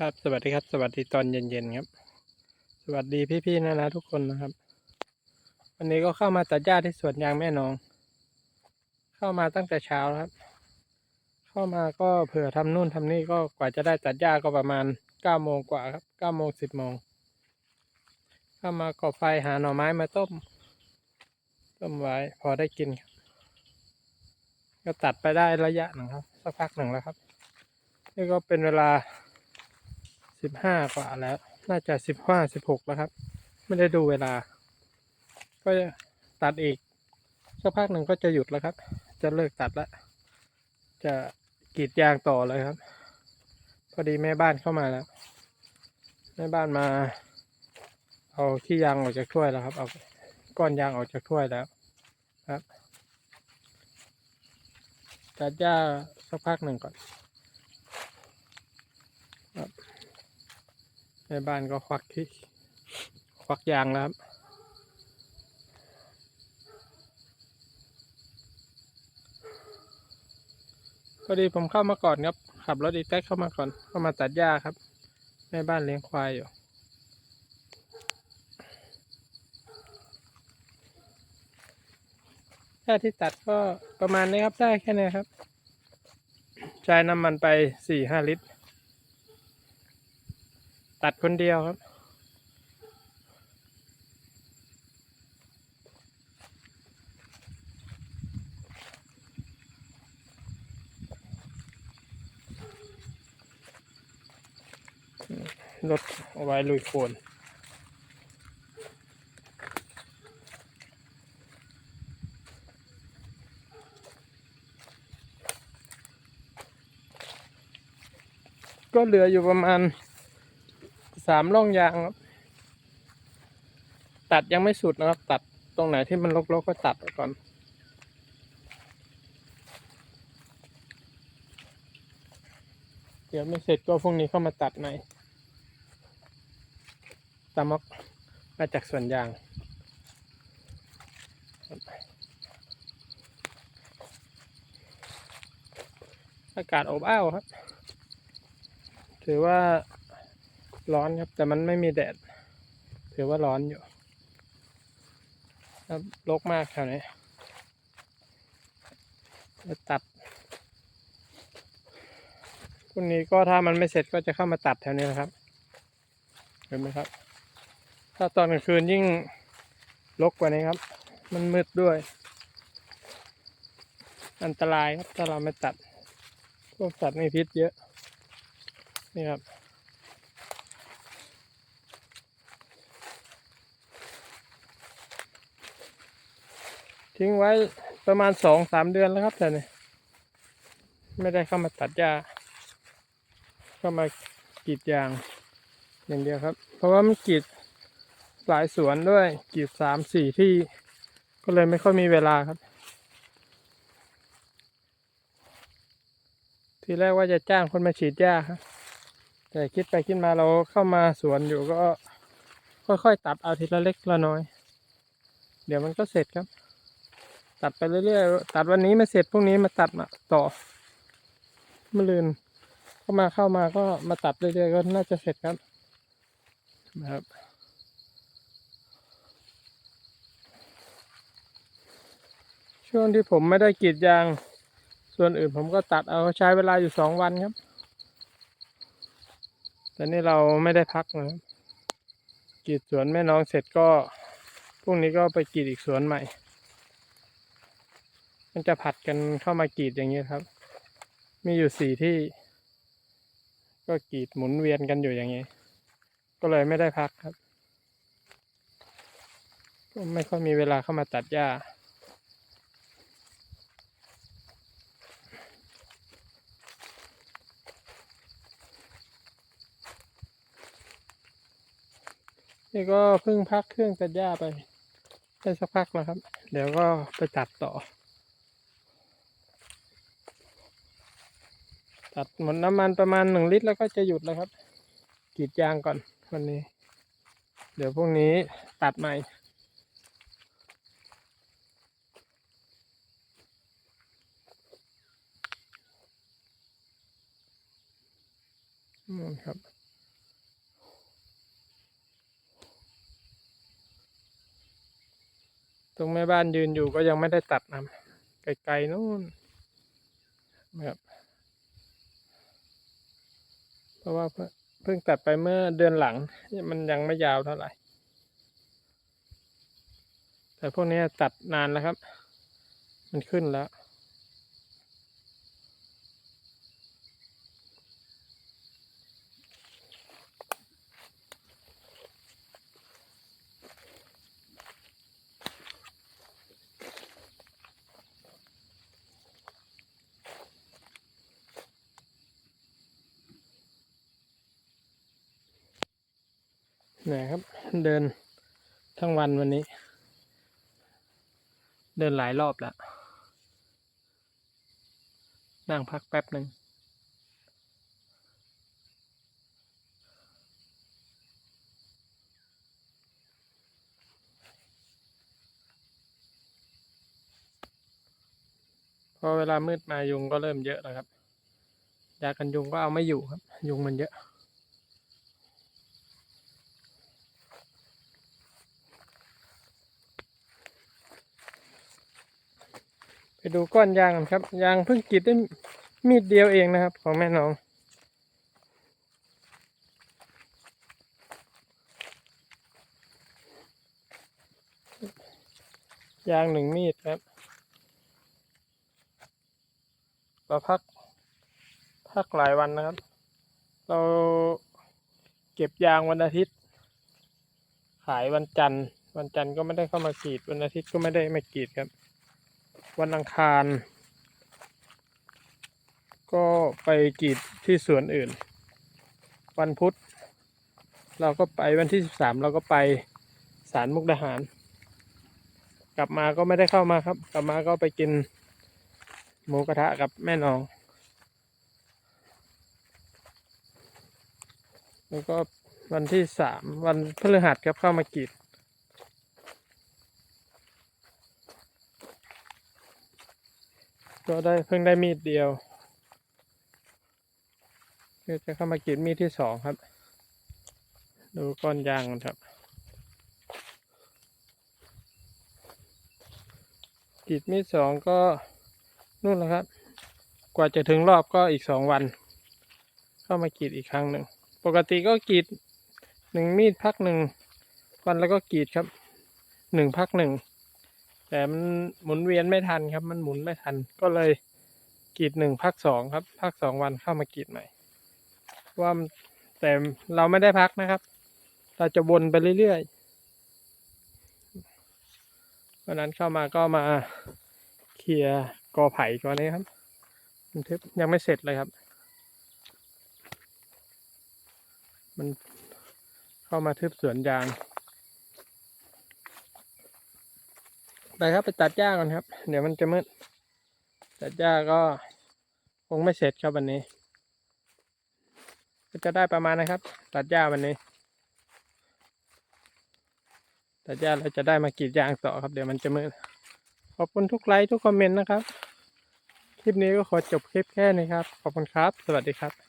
ครับสวัสดีครับ สวัสดีตอนเย็นๆครับ สวัสดีพี่ๆนะนะทุกคนนะครับ วันนี้ก็เข้ามาตัดหญ้าที่สวนยางแม่นอง เข้ามาตั้งแต่เช้าแล้วครับ เข้ามาก็เผื่อทำนู่นทำนี่ก็กว่าจะได้ตัดหญ้าก็ประมาณเก้าโมงกว่าครับเก้าโมงสิบโมงเข้ามาก่อไฟหาหน่อไม้มาต้ม ต้มไว้พอได้กินครับก็ตัดไปได้ระยะหนึ่งครับ สักพักหนึ่งแล้วครับ นี่ก็เป็นเวลา สิบห้ากว่าแล้ว น่าจะสิบห้าสิบหกแล้วครับ ไม่ได้ดูเวลา ก็จะตัดอีกสักพักหนึ่งก็จะหยุดแล้วครับ จะเลิกตัดแล้ว จะกรีดยางต่อเลยครับ พอดีแม่บ้านเข้ามาแล้ว แม่บ้านมา เอาขี้ยางออกจากถ้วยแล้วครับ เอาก้อนยางออกจากถ้วยแล้วครับตัดหญ้าสักพักหนึ่งก่อน ในบ้านก็ควักที่ควักยางแล้วครับพอดีผมเข้ามาก่อนครับ ขับรถอีแท็กเข้ามาก่อน เข้ามาตัดหญ้าครับ แม่บ้านเลี้ยงควายอยู่ หญ้าที่ตัดก็ประมาณนี้ครับ ได้แค่นี้ครับ ใช้น้ำมันไปสี่ห้าลิตร ตัดคนเดียวครับ รถเอาไว้ลุยโคลนก็เหลืออยู่ประมาณ สามร่องยางครับ ตัดยังไม่สุดนะครับ ตัดตรงไหนที่มันรกๆก็ตัดก่อน เดี๋ยวไม่เสร็จก็พรุ่งนี้เข้ามาตัดใหม่ตามอกมาจากส่วนยางอากาศอบอ้าวครับ ถือว่า ร้อนครับ แต่มันไม่มีแดดถือว่าร้อนอยู่ครับรกมากแถวนี้จะตัดพรุ่งนี้ก็ถ้ามันไม่เสร็จก็จะเข้ามาตัดแถวนี้นะครับ เห็นไหมครับ ถ้าตอนกลางคืนยิ่งรกกว่านี้ครับ มันมืดด้วย อันตรายครับถ้าเราไม่ตัดพวกสัตว์มีพิษเยอะ นี่ครับ ทิ้งไว้ประมาณสองสามเดือนแล้วครับแต่เนี่ยไม่ได้เข้ามาตัดหญ้าเข้ามากรีดยางอย่างเดียวครับ เพราะว่ามันกรีดหลายสวนด้วยกรีดสามสี่ที่ ก็เลยไม่ค่อยมีเวลาครับ ทีแรกว่าจะจ้างคนมาฉีดหญ้าครับแต่คิดไปคิดมาเราเข้ามาสวนอยู่ก็ค่อยๆตัดเอาทีละเล็กละน้อย เดี๋ยวมันก็เสร็จครับ ตัดไปเรื่อยๆตัดวันนี้ไม่เสร็จพรุ่งนี้มาตัดมาต่อมะลืนเข้ามาเข้ามาก็มาตัดเรื่อยๆก็น่าจะเสร็จครับนะครับช่วงที่ผมไม่ได้กรีดยาง ส่วนอื่นผมก็ตัดเอาใช้เวลาอยู่สองวันครับ แต่นี่เราไม่ได้พักนะครับกรีดสวนแม่น้องเสร็จก็พรุ่งนี้ก็ไปกรีดอีกสวนใหม่ มันจะผัดกันเข้ามากรีดอย่างนี้ครับ มีอยู่สี่ที่ ก็กรีดหมุนเวียนกันอยู่อย่างนี้ ก็เลยไม่ได้พักครับก็ไม่ค่อยมีเวลาเข้ามาตัดหญ้านี่ก็เพิ่งพักเครื่องตัดหญ้าไปได้สักพักแล้วครับ เดี๋ยวก็ไปตัดต่อ ตัดหมดน้ำมันประมาณหนึ่งลิตรแล้วก็จะหยุดแล้วครับกรีดยางก่อนวันนี้ เดี๋ยวพรุ่งนี้ตัดใหม่ นู่นครับตรงแม่บ้านยืนอยู่ก็ยังไม่ได้ตัดนะไกลๆนู่นครับ เพราะว่าเพิ่งเพิ่งตัดไปเมื่อเดือนหลังมันยังไม่ยาวเท่าไหร่ แต่พวกนี้ตัดนานแล้วครับ มันขึ้นแล้ว เหนื่อยครับ เดินทั้งวันวันนี้ เดินหลายรอบแล้ว นั่งพักแป๊บหนึ่งพอเวลามืดมายุงก็เริ่มเยอะแล้วครับยากันยุงก็เอาไม่อยู่ครับ ยุงมันเยอะ ไปดูก้อนยางกันครับ ยางเพิ่งกรีดได้มีดเดียวเองนะครับ ของแม่น้อง ยางหนึ่งมีดครับเราพัก พักหลายวันนะครับ เราเก็บยางวันอาทิตย์ ขายวันจันทร์ วันจันทร์ก็ไม่ได้เข้ามากรีด วันอาทิตย์ก็ไม่ได้มากรีดครับ วันอังคาร ก็ไปกรีดที่สวนอื่น วันพุธ เราก็ไปวันที่สิบสามเราก็ไปศาลมุกดาหาร กลับมาก็ไม่ได้เข้ามาครับ กลับมาก็ไปกินหมูกระทะกับแม่น้อง แล้วก็วันที่สามวันพฤหัสครับเข้ามากรีด ก็ได้เพิ่งได้มีดเดียวเดี๋ยวจะเข้ามากรีดมีดที่สองครับ ดูก้อนยางกันครับกรีดมีดสองก็นู่นแหละครับ กว่าจะถึงรอบก็อีกสองวัน เข้ามากรีดอีกครั้งหนึ่ง ปกติก็กรีดหนึ่งมีดพักหนึ่งวันแล้วก็กรีดครับหนึ่งพักหนึ่ง แต่มันหมุนเวียนไม่ทันครับ มันหมุนไม่ทัน ก็เลยกีดหนึ่งพักสองครับ พักสองวันเข้ามากีดใหม่ ว่าแต่เราไม่ได้พักนะครับ เราจะวนไปเรื่อยๆวันนั้นเข้ามาก็มาเคลียร์กอไผ่ก่อนนี้ครับมันทึบยังไม่เสร็จเลยครับ มันเข้ามาทึบสวนยาง ไปครับไปตัดหญ้าก่อนครับ เดี๋ยวมันจะมืดตัดหญ้าก็คงไม่เสร็จครับวันนี้ ก็จะได้ประมาณนะครับ ตัดหญ้าวันนี้ ตัดหญ้าเราจะได้มากรีดยางต่อครับ เดี๋ยวมันจะมืดขอบคุณทุกไลค์ทุกคอมเมนต์นะครับ คลิปนี้ก็ขอจบคลิปแค่นี้ครับ ขอบคุณครับ สวัสดีครับ